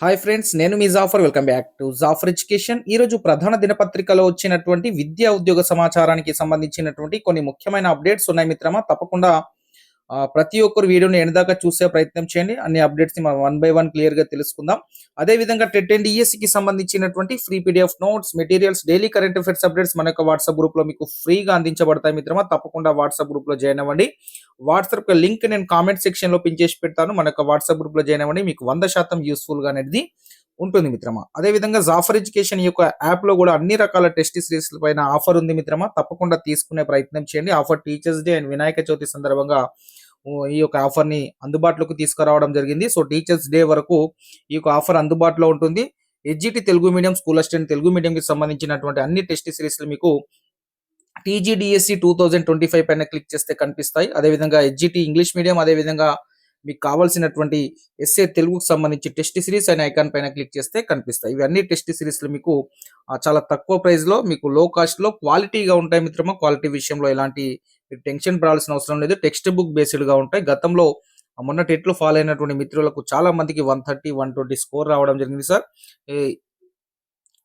Hi friends నేను మీ Jaffer welcome back to Jaffer education ఈ రోజు ప్రధాన దినపత్రికలో వచ్చినటువంటి విద్యా ఉద్యోగ సమాచారానికి సంబంధించినటువంటి కొన్ని ముఖ్యమైన అప్డేట్స్ ఉన్నాయి మిత్రమా. తప్పకుండా ప్రతి ఒక్కరు వీడియోని ఎండదాకా చూసే ప్రయత్నం చేయండి. అన్ని అప్డేట్స్ని మనం వన్ బై వన్ క్లియర్గా తెలుసుకుందాం. అదే విధంగా టెట్ అండ్కి సంబంధించినటువంటి free PDF notes materials daily current affairs updates మన యొక్క వాట్సాప్ గ్రూప్లో మీకు ఫ్రీగా అందించబడతాయి మిత్రమా. తప్పకుండా వాట్సాప్ గ్రూప్లో జాయిన్ అవ్వండి. వాట్సాప్ లింక్ నేను కామెంట్ సెక్షన్లో పిన్ చేసి పెడతాను. మన యొక్క వాట్సాప్ గ్రూప్లో జాయిన్ అవ్వండి. మీకు వంద శాతం యూస్ఫుల్గా అనేది ఉంటుంది మిత్రమా. అదే విధంగా జాఫర్ ఎడ్యుకేషన్ యొక్క యాప్లో కూడా అన్ని రకాల టెస్ట్ సిరీస్ పైన ఆఫర్ ఉంది మిత్రమా. తప్పకుండా తీసుకునే ప్రయత్నం చేయండి. Offer teachers day and Vinayaka Chavithi సందర్భంగా ఈ యొక్క ఆఫర్ని అందుబాటులోకి తీసుకురావడం జరిగింది. సో టీచర్స్ డే వరకు ఈ యొక్క ఆఫర్ అందుబాటులో ఉంటుంది. SGT Telugu medium school assistant Telugu మీడియంకి సంబంధించినటువంటి అన్ని టెస్ట్ సిరీస్ మీకు TGDSC two thousand twenty five పైన క్లిక్ చేస్తే కనిపిస్తాయి. అదేవిధంగా ఎడ్జిటి ఇంగ్లీష్ మీడియం అదేవిధంగా మీకు కావాల్సినటువంటి ఎస్ఏ తెలుగుకు సంబంధించి టెస్ట్ సిరీస్ అనే ఐకాన్ పైన క్లిక్ చేస్తే కనిపిస్తాయి. ఇవన్నీ టెస్ట్ సిరీస్లు మీకు చాలా తక్కువ ప్రైస్లో మీకు లో కాస్ట్లో క్వాలిటీగా ఉంటాయి మిత్రమా? క్వాలిటీ విషయంలో ఎలాంటి మీరు టెన్షన్ పడాల్సిన అవసరం లేదు. టెక్స్ట్ బుక్ బేస్డ్గా ఉంటాయి. గతంలో మొన్న టెట్లు ఫాలో అయినటువంటి మిత్రులకు చాలా మందికి one thirty one twenty score రావడం జరిగింది సార్.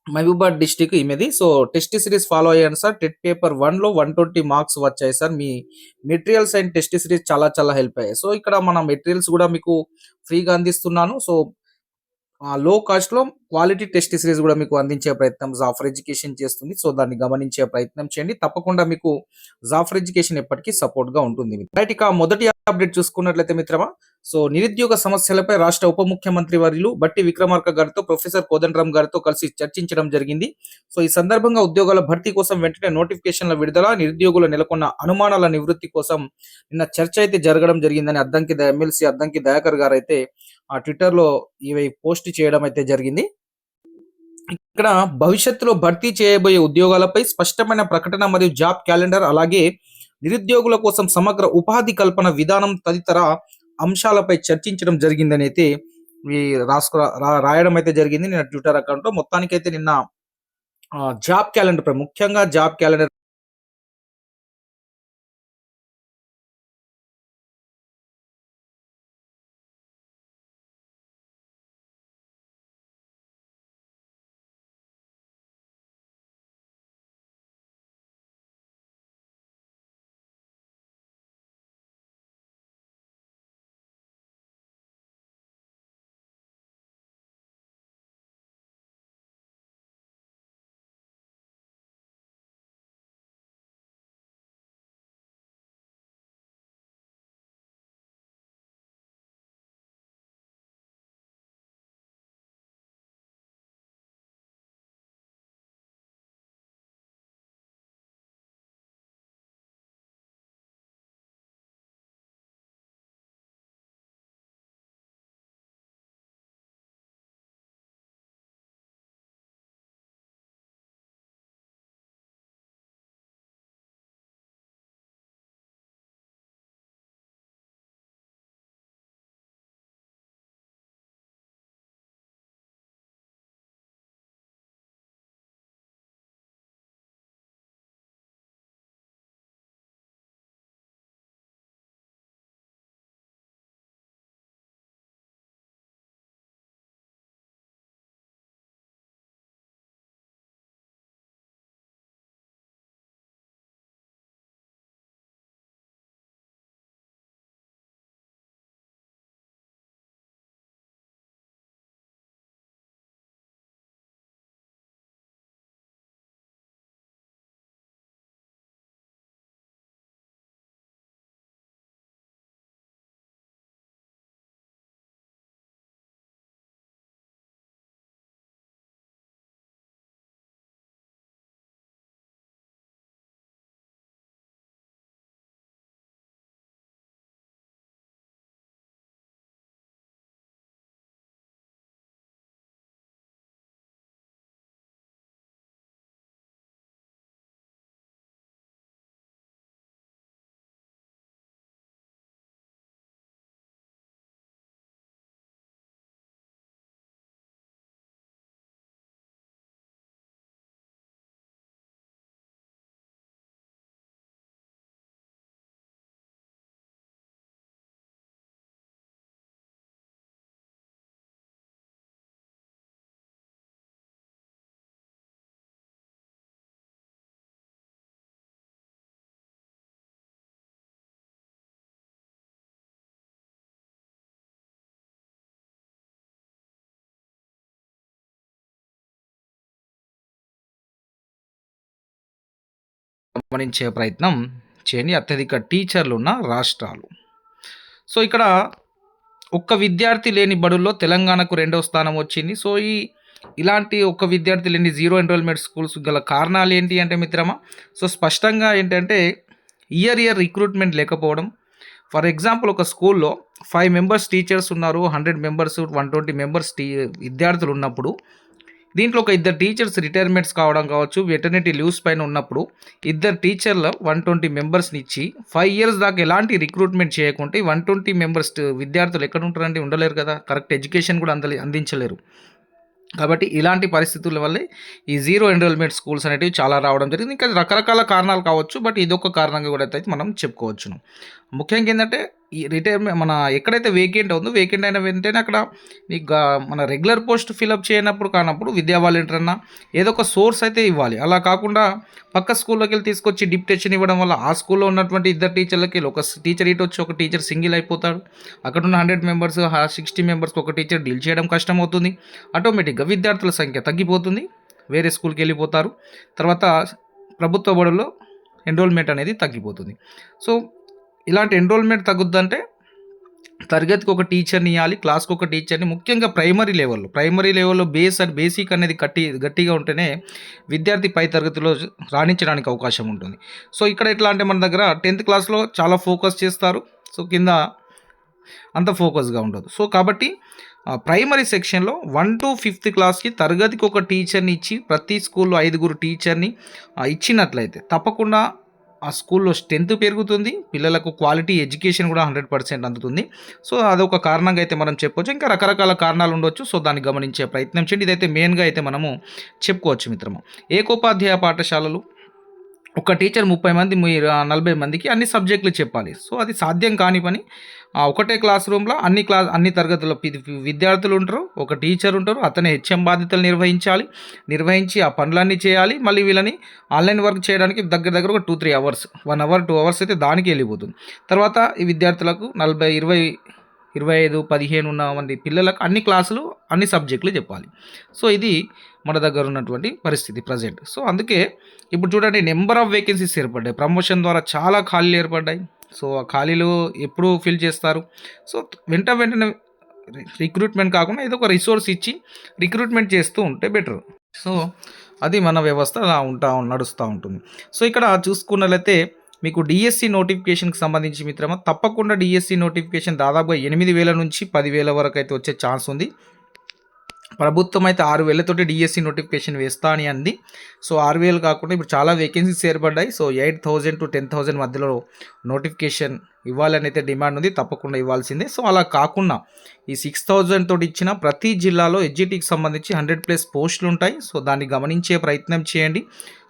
మహబూబాద్ డిస్టిక్ ఈమెది. సో టెస్ట్ సిరీస్ ఫాలో అయ్యాను సార్. టెట్ పేపర్ వన్లో వన్ ట్వంటీ మార్క్స్ వచ్చాయి సార్. మీ మెటీరియల్స్ అండ్ టెస్ట్ సిరీస్ చాలా చాలా హెల్ప్ అయ్యాయి. సో ఇక్కడ మన మెటీరియల్స్ కూడా మీకు ఫ్రీగా అందిస్తున్నాను. సో లో కాస్ట్లో క్వాలిటీ టెస్ట్ సిరీస్ కూడా మీకు అందించే ప్రయత్నం జాఫర్ ఎడ్యుకేషన్ చేస్తుంది. సో దాన్ని గమనించే ప్రయత్నం చేయండి. తప్పకుండా మీకు జాఫర్ ఎడ్యుకేషన్ ఎప్పటికీ సపోర్ట్గా ఉంటుంది. రైట్ ఇక మొదటి అప్డేట్ చూసుకున్నట్లయితే మిత్రమా సో నిరుద్యోగ సమస్యలపై రాష్ట్ర ఉప ముఖ్యమంత్రి వర్యులు బట్టి విక్రమార్క గారితో ప్రొఫెసర్ కోదండరామ్ గారితో కలిసి చర్చించడం జరిగింది. సో ఈ సందర్భంగా ఉద్యోగాల భర్తీ కోసం వెంటనే నోటిఫికేషన్ల విడుదల నిరుద్యోగులు నెలకొన్న అనుమానాల నివృత్తి కోసం నిన్న చర్చ అయితే జరగడం జరిగిందని అద్దంకి ఎమ్మెల్సీ అద్దంకి దయాకర్ గారు అయితే ఆ ట్విట్టర్లో ఇవి పోస్ట్ చేయడం అయితే జరిగింది. ఇక్కడ భవిష్యత్తులో భర్తీ చేయబోయే ఉద్యోగాలపై స్పష్టమైన ప్రకటన మరియు జాబ్ క్యాలెండర్ అలాగే నిరుద్యోగుల కోసం సమగ్ర ఉపాధి కల్పన విధానం తదితర అంశాలపై చర్చించడం జరిగిందని అయితే ఈ రాసుకు రాయడం అయితే జరిగింది. నిన్న ట్విట్టర్ అకౌంట్లో మొత్తానికైతే నిన్న ఆ, జాబ్ క్యాలెండర్ పై ముఖ్యంగా జాబ్ క్యాలెండర్ గమనించే ప్రయత్నం చేయండి. అత్యధిక టీచర్లు ఉన్న రాష్ట్రాలు. సో ఇక్కడ ఒక్క విద్యార్థి లేని బడుల్లో తెలంగాణకు రెండవ స్థానం వచ్చింది. సో ఈ ఇలాంటి ఒక్క విద్యార్థి లేని జీరో ఎన్రోల్మెంట్ స్కూల్స్ గల కారణాలు ఏంటి అంటే మిత్రమా సో స్పష్టంగా ఏంటంటే ఇయర్ ఇయర్ రిక్రూట్మెంట్ లేకపోవడం. ఫర్ ఎగ్జాంపుల్ ఒక స్కూల్లో ఫైవ్ మెంబర్స్ టీచర్స్ ఉన్నారు hundred members one twenty members tea విద్యార్థులు ఉన్నప్పుడు దీంట్లో ఒక ఇద్దరు టీచర్స్ రిటైర్మెంట్స్ కావడం కావచ్చు వెటర్నిటీ లీవ్స్ పైన ఉన్నప్పుడు ఇద్దరు టీచర్ల వన్ ట్వంటీ మెంబర్స్ని ఇచ్చి ఫైవ్ ఇయర్స్ దాకా ఎలాంటి రిక్రూట్మెంట్ చేయకుంటే వన్ ట్వంటీ మెంబర్స్ విద్యార్థులు ఎక్కడ ఉంటారంటే ఉండలేరు కదా. కరెక్ట్ ఎడ్యుకేషన్ కూడా అంద అందించలేరు. కాబట్టి ఇలాంటి పరిస్థితుల వల్లే ఈ జీరో ఎన్రోల్మెంట్ స్కూల్స్ అనేటివి చాలా రావడం జరిగింది. ఇంకా రకరకాల కారణాలు కావచ్చు బట్ ఇదొక కారణంగా కూడా అయితే మనం చెప్పుకోవచ్చును. ముఖ్యంగా ఏంటంటే ఈ రిటైర్మెంట్ మన ఎక్కడైతే వేకెంట్ ఉందో వేకెంట్ అయిన వెంటనే అక్కడ నీకు మన రెగ్యులర్ పోస్ట్ ఫిలప్ చేయనప్పుడు కానప్పుడు విద్యా వాలంటీర్ అన్న ఏదో ఒక సోర్స్ అయితే ఇవ్వాలి. అలా కాకుండా పక్క స్కూల్లోకి వెళ్ళి తీసుకొచ్చి డిప్టేషన్ ఇవ్వడం వల్ల ఆ స్కూల్లో ఉన్నటువంటి ఇద్దరు టీచర్లకి వెళ్ళి ఒక టీచర్ ఇటు వచ్చి ఒక టీచర్ సింగిల్ అయిపోతాడు. అక్కడ ఉన్న హండ్రెడ్ మెంబర్స్ సిక్స్టీ మెంబర్స్కి ఒక టీచర్ డీల్ చేయడం కష్టం అవుతుంది ఆటోమేటిక్గా విద్యార్థుల సంఖ్య తగ్గిపోతుంది. వేరే స్కూల్కి వెళ్ళిపోతారు. తర్వాత ప్రభుత్వ బడుల్లో ఎన్రోల్మెంట్ అనేది తగ్గిపోతుంది. సో ఇలాంటి ఎన్రోల్మెంట్ తగ్గుద్దంటే తరగతికి ఒక టీచర్ని ఇవ్వాలి క్లాస్కి ఒక టీచర్ని ముఖ్యంగా ప్రైమరీ లెవెల్లో ప్రైమరీ లెవెల్లో బేస్ అండ్ బేసిక్ అనేది గట్టి గట్టిగా ఉంటేనే విద్యార్థి పై తరగతిలో రాణించడానికి అవకాశం ఉంటుంది. సో ఇక్కడ ఎట్లా అంటే మన దగ్గర టెన్త్ క్లాస్లో చాలా ఫోకస్ చేస్తారు. సో కింద అంత ఫోకస్గా ఉండదు. సో కాబట్టి ఆ, ప్రైమరీ సెక్షన్లో వన్ టు ఫిఫ్త్ క్లాస్కి తరగతికి ఒక టీచర్ని ఇచ్చి ప్రతి స్కూల్లో ఐదుగురు టీచర్ని ఇచ్చినట్లయితే తప్పకుండా ఆ స్కూల్లో స్ట్రెంత్ పెరుగుతుంది పిల్లలకు క్వాలిటీ ఎడ్యుకేషన్ కూడా హండ్రెడ్ పర్సెంట్ అందుతుంది. సో అదొక కారణంగా అయితే మనం చెప్పొచ్చు. ఇంకా రకరకాల కారణాలు ఉండొచ్చు. సో దాన్ని గమనించే ప్రయత్నం చేయండి. ఇదైతే మెయిన్గా అయితే మనము చెప్పుకోవచ్చు మిత్రము. ఏకోపాధ్యాయ పాఠశాలలు ఒక టీచర్ ముప్పై మంది మీ- నలభై మందికి అన్ని సబ్జెక్టులు చెప్పాలి. సో అది సాధ్యం కాని పని. ఆ, ఒకటే క్లాస్ రూమ్లో అన్ని క్లాస్ అన్ని తరగతుల విద్యార్థులు ఉంటారు ఒక టీచర్ ఉంటారు అతనే హెచ్ఎం బాధ్యతలు నిర్వహించాలి నిర్వహించి ఆ పనులన్నీ చేయాలి మళ్ళీ వీళ్ళని ఆన్లైన్ వర్క్ చేయడానికి దగ్గర దగ్గర ఒక two three hours one hour two hours అయితే దానికి వెళ్ళిపోతుంది. తర్వాత ఈ విద్యార్థులకు నలభై ఇరవై ఇరవై ఐదు పదిహేను ఉన్న మంది పిల్లలకు అన్ని క్లాసులు అన్ని సబ్జెక్టులు చెప్పాలి. సో ఇది మన దగ్గర ఉన్నటువంటి పరిస్థితి ప్రజెంట్. సో అందుకే ఇప్పుడు చూడండి నెంబర్ ఆఫ్ వేకెన్సీస్ ఏర్పడ్డాయి. ప్రమోషన్ ద్వారా చాలా ఖాళీలు ఏర్పడ్డాయి. సో ఆ ఖాళీలు ఎప్పుడు ఫిల్ చేస్తారు. సో వెంట వెంటనే రిక్రూట్మెంట్ కాకుండా ఏదో ఒక రిసోర్స్ ఇచ్చి రిక్రూట్మెంట్ చేస్తూ ఉంటే బెటర్. సో అది మన వ్యవస్థ అలా ఉంటా నడుస్తూ ఉంటుంది. సో ఇక్కడ చూసుకున్నట్లయితే మీకు డిఎస్సి నోటిఫికేషన్కి సంబంధించి మిత్రమా తప్పకుండా డిఎస్సి నోటిఫికేషన్ దాదాపుగా ఎనిమిది వేల నుంచి పదివేల వరకు అయితే వచ్చే ఛాన్స్ ఉంది. ప్రభుత్వం అయితే ఆరు వేలతోటి డిఎస్సి నోటిఫికేషన్ వేస్తా అని అంది. సో ఆరు వేలు కాకుండా ఇప్పుడు చాలా వేకెన్సీస్ ఏర్పడ్డాయి. So eight thousand to ten thousand మధ్యలో నోటిఫికేషన్ ఇవ్వాలని అయితే డిమాండ్ ఉంది తప్పకుండా ఇవ్వాల్సిందే. సో అలా కాకుండా ఈ సిక్స్ థౌజండ్ తోటి ఇచ్చిన ప్రతి జిల్లాలో ఎడ్జిటీకి సంబంధించి హండ్రెడ్ ప్లస్ పోస్టులు ఉంటాయి. సో దాన్ని గమనించే ప్రయత్నం చేయండి.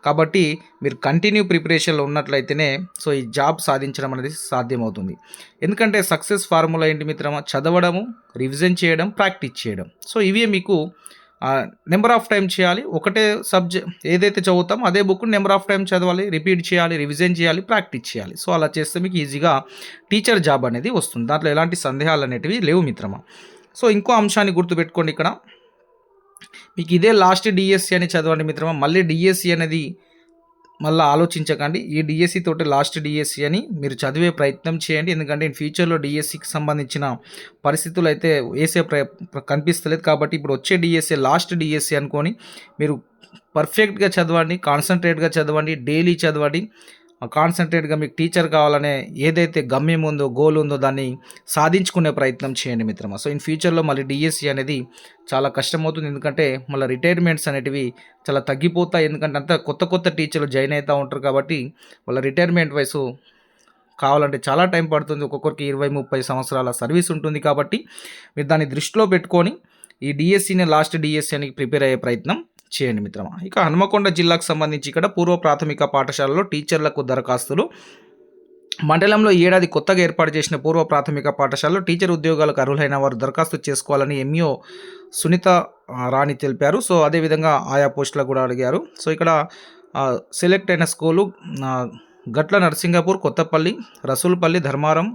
కాబట్టి మీరు కంటిన్యూ ప్రిపరేషన్లో ఉన్నట్లయితేనే సో ఈ జాబ్ సాధించడం అనేది సాధ్యమవుతుంది. ఎందుకంటే సక్సెస్ ఫార్ములా ఏంటి మిత్రమా? చదవడము రివిజన్ చేయడం ప్రాక్టీస్ చేయడం. సో ఇవే మీకు నెంబర్ ఆఫ్ టైం చేయాలి. ఒకటే సబ్జెక్ట్ ఏదైతే చదువుతామో అదే బుక్ నెంబర్ ఆఫ్ టైం చదవాలి రిపీట్ చేయాలి రివిజన్ చేయాలి ప్రాక్టీస్ చేయాలి. సో అలా చేస్తే మీకు ఈజీగా టీచర్ జాబ్ అనేది వస్తుంది. దాంట్లో ఎలాంటి సందేహాలు అనేటివి లేవు మిత్రమా? సో ఇంకో అంశాన్ని గుర్తుపెట్టుకోండి ఇక్కడ. మీకు ఇదే లాస్ట్ డిఎస్సి అని చదవండి మిత్రమా. మళ్ళీ డిఎస్సి అనేది మళ్ళీ ఆలోచించకండి. ఈ డిఎస్సి తోటి లాస్ట్ డిఎస్సి అని మీరు చదివే ప్రయత్నం చేయండి. ఎందుకంటే ఇన్ ఫ్యూచర్లో డిఎస్సికి సంబంధించిన పరిస్థితులు అయితే వేసే ప్ర కనిపిస్తలేదు. కాబట్టి ఇప్పుడు వచ్చే డిఎస్సి లాస్ట్ డిఎస్సి అనుకొని మీరు పర్ఫెక్ట్గా చదవండి కాన్సన్ట్రేట్గా చదవండి డైలీ చదవండి. కాన్సన్ట్రేట్గా మీకు టీచర్ కావాలనే ఏదైతే గమ్యం ఉందో గోల్ ఉందో దాన్ని సాధించుకునే ప్రయత్నం చేయండి మిత్రమా. సో ఇన్ ఫ్యూచర్లో మళ్ళీ డిఎస్సి అనేది చాలా కష్టమవుతుంది. ఎందుకంటే మళ్ళీ రిటైర్మెంట్స్ అనేటివి చాలా తగ్గిపోతాయి. ఎందుకంటే అంతా కొత్త కొత్త టీచర్లు జాయిన్ అవుతూ ఉంటారు కాబట్టి వాళ్ళ రిటైర్మెంట్ వయసు కావాలంటే చాలా టైం పడుతుంది. ఒక్కొక్కరికి ఇరవై ముప్పై సంవత్సరాల సర్వీస్ ఉంటుంది కాబట్టి మీరు దాన్ని దృష్టిలో పెట్టుకొని ఈ డిఎస్సిని లాస్ట్ డిఎస్సి అని ప్రిపేర్ అయ్యే ప్రయత్నం చేయండి మిత్రమా. ఇక హనుమకొండ జిల్లాకు సంబంధించి ఇక్కడ పూర్వ ప్రాథమిక పాఠశాలలో టీచర్లకు దరఖాస్తులు. మండలంలో ఏడాది కొత్తగా ఏర్పాటు చేసిన పూర్వ ప్రాథమిక పాఠశాలలో టీచర్ ఉద్యోగాలకు అర్హులైన వారు దరఖాస్తు చేసుకోవాలని ఎంఈఓ సునీత రాణి తెలిపారు. సో అదేవిధంగా ఆయా పోస్టులకు కూడా అడిగారు. సో ఇక్కడ సెలెక్ట్ అయిన school Gatla Narasingapur Kothapalli Rasulpalli Dharmaram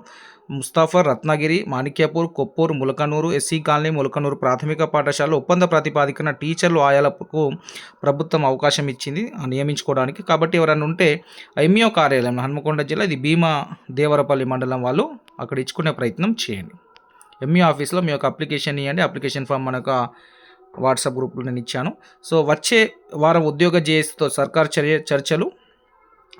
Mustafar Ratnagiri Manikyapur Koppuru Mulakanuru SC colony Mulakanuru ప్రాథమిక పాఠశాల ఒప్పంద ప్రాతిపాదికన టీచర్లు ఆయాలకు ప్రభుత్వం అవకాశం ఇచ్చింది నియమించుకోవడానికి. కాబట్టి ఎవరైనా ఉంటే ఎంఈఓ కార్యాలయం హన్మకొండ జిల్లా ఇది భీమా దేవరపల్లి మండలం వాళ్ళు అక్కడ ఇచ్చుకునే ప్రయత్నం చేయండి. ఎంఈ ఆఫీస్లో మీ యొక్క అప్లికేషన్ ఇవ్వండి అప్లికేషన్ ఫామ్ మనకు వాట్సాప్ గ్రూప్లో నేను ఇచ్చాను. సో వచ్చే వారం ఉద్యోగ జేఏసీతో సర్కార్ చర్య చర్చలు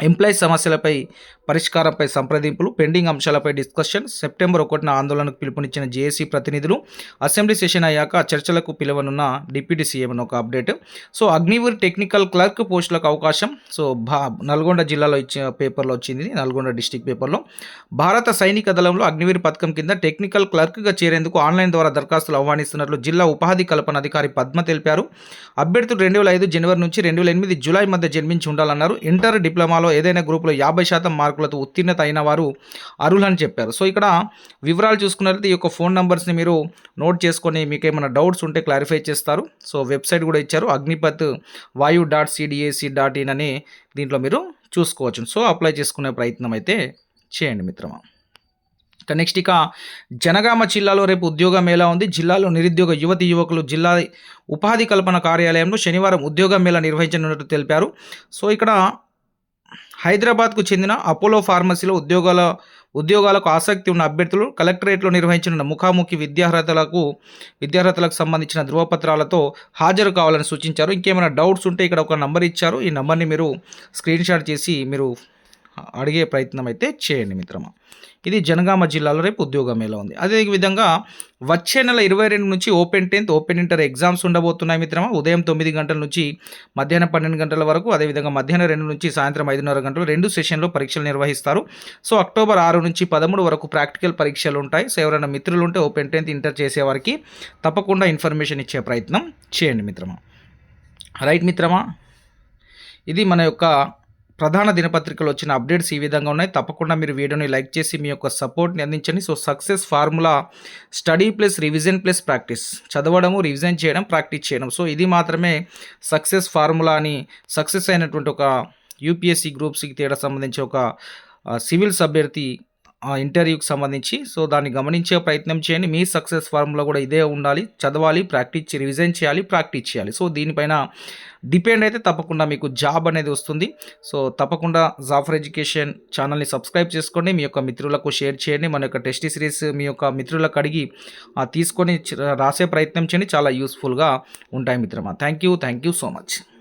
ఎంప్లాయీ సమస్యలపై పరిష్కారంపై సంప్రదింపులు పెండింగ్ అంశాలపై డిస్కషన్. సెప్టెంబర్ ఒకటిన ఆందోళనకు పిలుపునిచ్చిన జేఏసీ ప్రతినిధులు అసెంబ్లీ సెషన్ అయ్యాక చర్చలకు పిలువనున్న డిప్యూటీ సీఎం అని ఒక update. So Agniveer technical clerk పోస్టులకు అవకాశం. సో భా నల్గొండ జిల్లాలో ఇచ్చిన పేపర్లో వచ్చింది నల్గొండ డిస్టిక్ పేపర్లో. భారత సైనిక దళంలో అగ్నివీర్ పథకం కింద టెక్నికల్ క్లర్క్గా చేరేందుకు ఆన్లైన్ ద్వారా దరఖాస్తులు ఆహ్వానిస్తున్నట్లు జిల్లా ఉపాధి కల్పన అధికారి పద్మ తెలిపారు. అభ్యర్థులు రెండు వేల ఐదు జనవరి నుంచి రెండు వేల ఎనిమిది జూలై మధ్య జన్మించి ఉండాలన్నారు. ఇంటర్ డిప్లొమాలో ఏదైనా గ్రూప్లో యాభై శాతం మార్కులతో ఉత్తీర్ణత అయిన వారు అర్హులని చెప్పారు. సో ఇక్కడ వివరాలు చూసుకున్నట్లయితే ఈ యొక్క ఫోన్ నంబర్స్ని మీరు నోట్ చేసుకొని మీకు ఏమైనా డౌట్స్ ఉంటే క్లారిఫై చేస్తారు. సో వెబ్సైట్ కూడా ఇచ్చారు అగ్నిపత్ వాయు డాట్ సిడిఏసి డాట్ ఇన్ అని దీంట్లో మీరు చూసుకోవచ్చు. సో అప్లై చేసుకునే ప్రయత్నం అయితే చేయండి మిత్రమా. ఇక నెక్స్ట్ ఇక జనగామ జిల్లాలో రేపు ఉద్యోగ మేళా ఉంది? జిల్లాలో నిరుద్యోగ యువతి యువకులు జిల్లా ఉపాధి కల్పన కార్యాలయంలో శనివారం ఉద్యోగ మేళా నిర్వహించనున్నట్టు తెలిపారు. సో ఇక్కడ హైదరాబాద్కు చెందిన అపోలో ఫార్మసీలో ఉద్యోగాల ఉద్యోగాలకు ఆసక్తి ఉన్న అభ్యర్థులు కలెక్టరేట్లో నిర్వహించిన ముఖాముఖి విద్యార్హతలకు విద్యార్హతలకు సంబంధించిన ధృవపత్రాలతో హాజరు కావాలని సూచించారు. ఇంకేమైనా డౌట్స్ ఉంటే ఇక్కడ ఒక నంబర్ ఇచ్చారు. ఈ నంబర్ని మీరు స్క్రీన్ షాట్ చేసి మీరు అడిగే ప్రయత్నం అయితే చేయండి మిత్రమా. ఇది జనగామ జిల్లాలో రేపు ఉద్యోగ మేళ ఉంది. అదే విధంగా వచ్చే నెల ఇరవై రెండు నుంచి open tenth open inter exams ఉండబోతున్నాయి మిత్రమా. ఉదయం తొమ్మిది గంటల నుంచి మధ్యాహ్నం పన్నెండు గంటల వరకు అదేవిధంగా మధ్యాహ్నం రెండు నుంచి సాయంత్రం ఐదున్నర గంటలు రెండు సెషన్లో పరీక్షలు నిర్వహిస్తారు. సో అక్టోబర్ ఆరు నుంచి పదమూడు వరకు ప్రాక్టికల్ పరీక్షలు ఉంటాయి. సో ఎవరైనా మిత్రులు ఉంటే ఓపెన్ టెన్త్ ఇంటర్ చేసేవారికి తప్పకుండా ఇన్ఫర్మేషన్ ఇచ్చే ప్రయత్నం చేయండి మిత్రమా. రైట్ మిత్రమా. ఇది మన యొక్క ప్రధాన దినపత్రికలు వచ్చిన అప్డేట్స్ ఈ విధంగా ఉన్నాయి. తప్పకుండా మీరు వీడియోని లైక్ చేసి మీ యొక్క సపోర్ట్ని అందించండి. So success formula study plus revision plus practice. చదవడము రివిజన్ చేయడం ప్రాక్టీస్ చేయడం. సో ఇది మాత్రమే సక్సెస్ ఫార్ములా అని సక్సెస్ అయినటువంటి ఒక యూపీఎస్సీ గ్రూప్స్కి తేడా సంబంధించి ఒక సివిల్స్ అభ్యర్థి ఇంటర్వ్యూకి సంబంధించి. సో దాన్ని గమనించే ప్రయత్నం చేయండి. మీ సక్సెస్ ఫార్ములా కూడా ఇదే ఉండాలి. చదవాలి ప్రాక్టీస్ రివిజన్ చేయాలి ప్రాక్టీస్ చేయాలి. సో దీనిపైన డిపెండ్ అయితే తప్పకుండా మీకు జాబ్ అనేది వస్తుంది. సో తప్పకుండా జాఫర్ ఎడ్యుకేషన్ ఛానల్ని సబ్స్క్రైబ్ చేసుకోండి. మీ యొక్క మిత్రులకు షేర్ చేయండి. మన యొక్క టెస్ట్ సిరీస్ మీ యొక్క మిత్రులకు అడిగి తీసుకొని రాసే ప్రయత్నం చేయండి. చాలా యూస్ఫుల్గా ఉంటాయి మిత్రమా. Thank you. Thank you so much.